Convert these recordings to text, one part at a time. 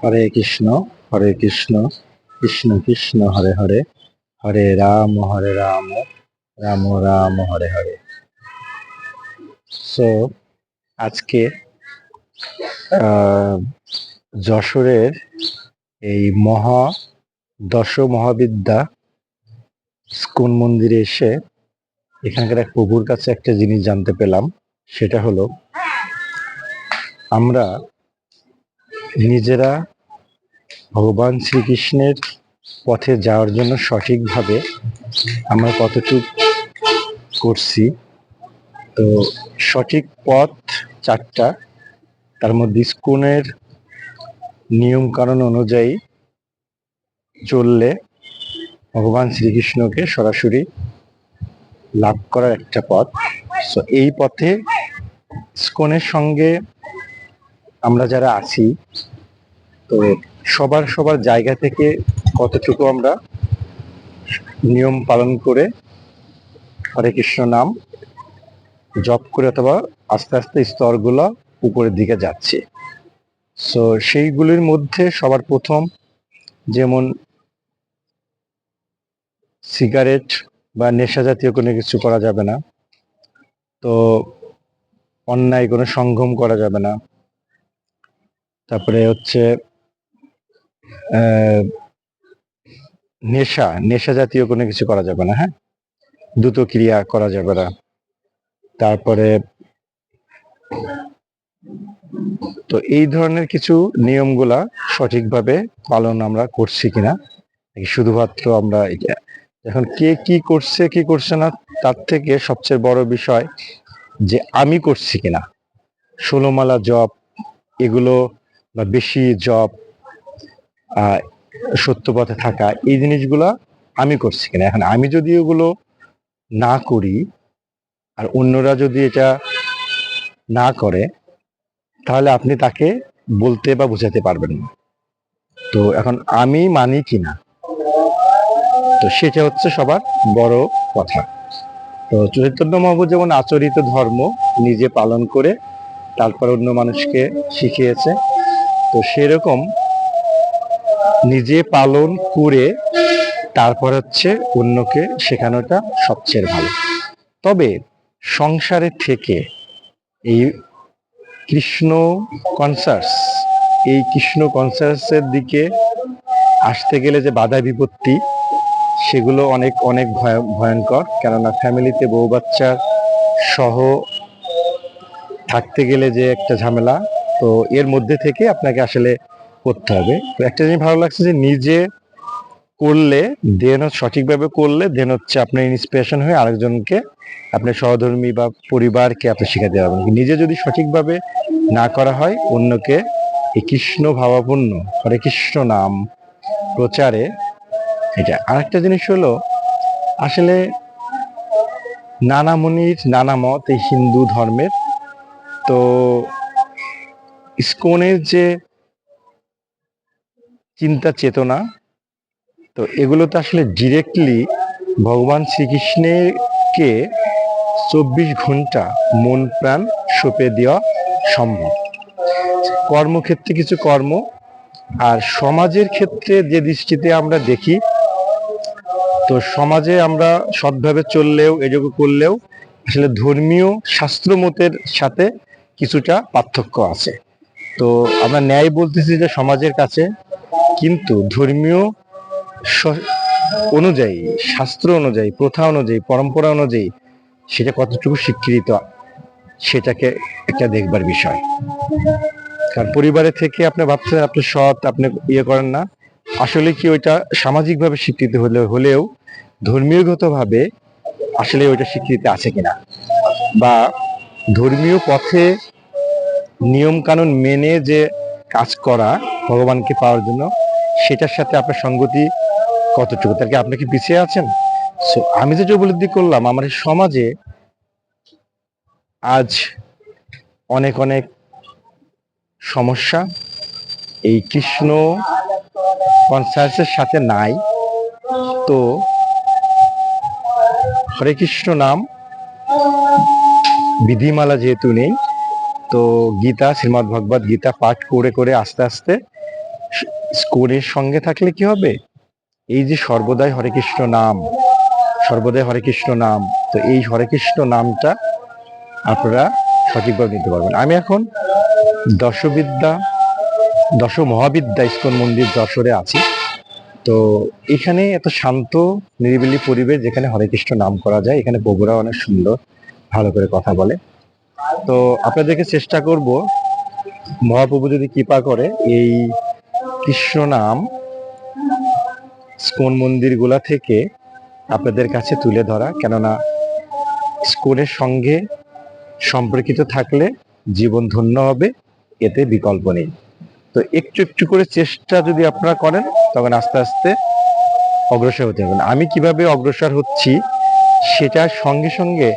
হরে Krishna Hare Krishna Krishna Krishna, Hare Hare Hare Ram Hare Ram Ram Ram, Hare Hare. So আজকে যশোরের এই মহা দশ মহাবিদ্যা স্কুন মন্দিরে এসে এখানকার এক প্রভুর কাছে একটা জিনিস জানতে পেলাম, সেটা হলো আমরা নিজেরা ভগবান শ্রীকৃষ্ণের পথে যাওয়ার জন্য সঠিকভাবে আমরা কতটুক করছি। তো সঠিক পথ চারটা, তার মধ্যে স্কুনের নিয়ম কানুন অনুযায়ী চললে ভগবান শ্রীকৃষ্ণকে সরাসরি লাভ করার একটা পথ। সো এই পথে স্কনের সঙ্গে আমরা যারা আছি, তো সবার সবার জায়গা থেকে কতটুকু আমরা নিয়ম পালন করে হরে কৃষ্ণ নাম জপ করে অথবা আস্তে আস্তে স্তরগুলো উপরের দিকে যাচ্ছে। সো সেইগুলির মধ্যে সবার প্রথম যেমন সিগারেট বা নেশা জাতীয় কোনো কিছু করা যাবে না। তো অন্যায় কোনো সঙ্গম করা যাবে না। তারপরে হচ্ছে নেশা নেশা জাতীয় কোনো কিছু করা যাবে না হ্যাঁ? দ্রুত ক্রিয়া করা যাবে না। তারপরে, তো এই ধরনের কিছু নিয়মগুলা সঠিকভাবে পালন আমরা করছি কিনা শুধুমাত্র আমরা এখন কে কি করছে কি করছে না, তার থেকে সবচেয়ে বড় বিষয় যে আমি করছি কিনা। ষোলোমালা জপ, এগুলো বা বেশি জব সত্য পথে থাকা, এই জিনিসগুলা আমি করছি কিনা। এখন আমি যদি ওগুলো না করি, আর অন্যরা যদি এটা না করে, তাহলে আপনি তাকে বলতে বা বোঝাতে পারবেন না। তো এখন আমি মানি কিনা? তো সেটা হচ্ছে সবার বড় কথা। তো চৈতন্য মহাপ্রভু যেমন আচরিত ধর্ম নিজে পালন করে, তারপর অন্য মানুষকে শিখিয়েছে তো সেরকম নিজে পালন করে তারপর হচ্ছে অন্যকে শেখানোটা সবচেয়ে ভালো। তবে সংসারের থেকে এই কৃষ্ণ কনসার্টস এই কৃষ্ণ কনসার্টসের দিকে আসতে গেলে যে বাধা বিপত্তি, সেগুলো অনেক অনেক ভয়- ভয়ঙ্কর। কেননা ফ্যামিলিতে বউ বাচ্চার সহ থাকতে গেলে যে একটা ঝামেলা তো এর মধ্যে থেকে আপনাকে আসলে করতে হবে। তো একটা জিনিস ভালো লাগছে যে নিজে করলে দেন সঠিকভাবে করলে দেন হচ্ছে আপনার ইন্সপিরেশন হয়ে আরেকজনকে আপনার সহধর্মী বা পরিবারকে আপনি শেখাতে পারবেন। নিজে যদি সঠিকভাবে না করা হয়, অন্যকে এই কৃষ্ণ ভাবাপূর্ণ হরে কৃষ্ণ নাম প্রচারে এটা। আরেকটা জিনিস হলো, আসলে নানা মুনির নানা মত এই হিন্দু ধর্মের। তো ইস্কনের যে চিন্তা চেতনা, তো এগুলো তো আসলে ডিরেক্টলি ভগবান শ্রীকৃষ্ণকে চব্বিশ ঘণ্টা মন প্রাণ সঁপে দেওয়া সম্ভব। কর্মক্ষেত্রে কিছু কর্ম, আর সমাজের ক্ষেত্রে যে দৃষ্টিতে আমরা দেখি, তো সমাজে আমরা সৎভাবে চললেও এযোগ্য করলেও, আসলে ধর্মীয় শাস্ত্রমতের সাথে কিছুটা পার্থক্য আছে। তো আমরা ন্যায় বলতেছি যে সমাজের কাছে, কিন্তু ধর্মীয় অনুযায়ী, শাস্ত্র অনুযায়ী, প্রথা অনুযায়ী, পরম্পরা অনুযায়ী সেটা কতটুকু স্বীকৃত, সেটাকে একটা দেখবার বিষয়। কারণ পরিবারের থেকে আপনি ভাবছেন, আপনি সৎ, আপনি ইয়ে করেন না। আসলে কি ওইটা সামাজিকভাবে স্বীকৃতি হলে হলেও ধর্মীয়গতভাবে আসলে ওইটা স্বীকৃতি আছে কিনা? বা ধর্মীয় পথে নিয়ম কানুন মেনে যে কাজ করা ভগবানকে পাওয়ার জন্য সেটার সাথে আপনার সঙ্গতি কতটুকু? তার কি আপনি কি পিছিয়ে আছেন? So, আমি যেটা উপলব্ধি করলাম আমার সমাজে আজ অনেক অনেক সমস্যা। এই কৃষ্ণ কনসার্সের সাথে নাই। তো হরে কৃষ্ণ নাম। বিধিমালা যেহেতু নেই তো গীতা, শ্রীমদ ভগবত গীতা পাঠ করে করে আস্তে আস্তে স্কোরের সঙ্গে থাকলে কি হবে? এই যে সর্বদাই হরে কৃষ্ণ নাম, সর্বদাই হরে কৃষ্ণ নাম, তো এই হরে কৃষ্ণ নামটা আপনারা সঠিকভাবে নিতে পারবেন। আমি এখন দশবিদ্যা দশ মহাবিদ্যা ইস্কন মন্দির যশোরে আছি। তো এখানে এত শান্ত, নিরিবিলি পরিবেশ যেখানে হরে কৃষ্ণ নাম করা যায়, এখানে বগুড়া অনেক সুন্দর, ভালো করে কথা বলে। তো আপনাদেরকে চেষ্টা করব মহাপ্রভু যদি কৃপা করে, এই কৃষ্ণ নাম স্কোন মন্দিরগুলা থেকে আপনাদের কাছে তুলে ধরা, কেননা স্কোনের সঙ্গে সম্পর্কিত থাকলে জীবন ধন্য হবে, এতে বিকল্প নেই। তো একটু একটু করে চেষ্টা যদি আপনারা করেন, তখন আস্তে আস্তে অগ্রসর হতে পারবেন আমি কীভাবে অগ্রসর হচ্ছি, সেটার সঙ্গে সঙ্গে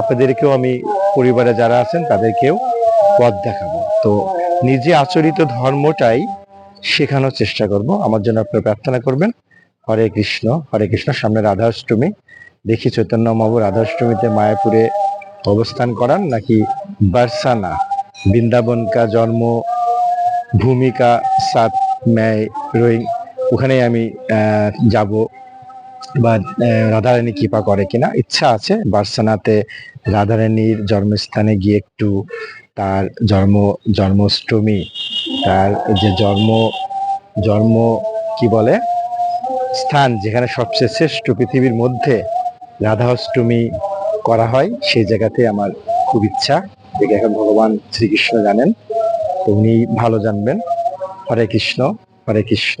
আপনাদেরকেও আমি পরিবারে যারা আছেন, তাদেরকেও পথ দেখাবো। তো নিজে আচরিত ধর্মটাই শেখানোর চেষ্টা করব। আমার জন্য আপনারা প্রার্থনা করবেন। হরে কৃষ্ণ হরে কৃষ্ণ। সামনে রাধাষ্টমী। দেখি চৈতন্য মহাবু রাধাষ্টমীতে মায়াপুরে অবস্থান করান নাকি বারসানা? বৃন্দাবন কা জন্ম, ভূমিকা, সাত, ম্যায় রোয়িং ওখানে আমি যাব। বা রাধারানী কৃপা করে কিনা, ইচ্ছা আছে বার্সানাতে রাধারানীর জন্মস্থানে গিয়ে একটু তার জন্ম, জন্মাষ্টমী, তার যে জন্ম জন্ম, কি বলে, স্থান যেখানে সবচেয়ে শ্রেষ্ঠ পৃথিবীর মধ্যে রাধা অষ্টমী করা হয়, সেই জায়গাতে আমার খুব ইচ্ছা। এখন ভগবান শ্রীকৃষ্ণ জানেন, তো উনি ভালো জানবেন। হরে কৃষ্ণ হরে কৃষ্ণ।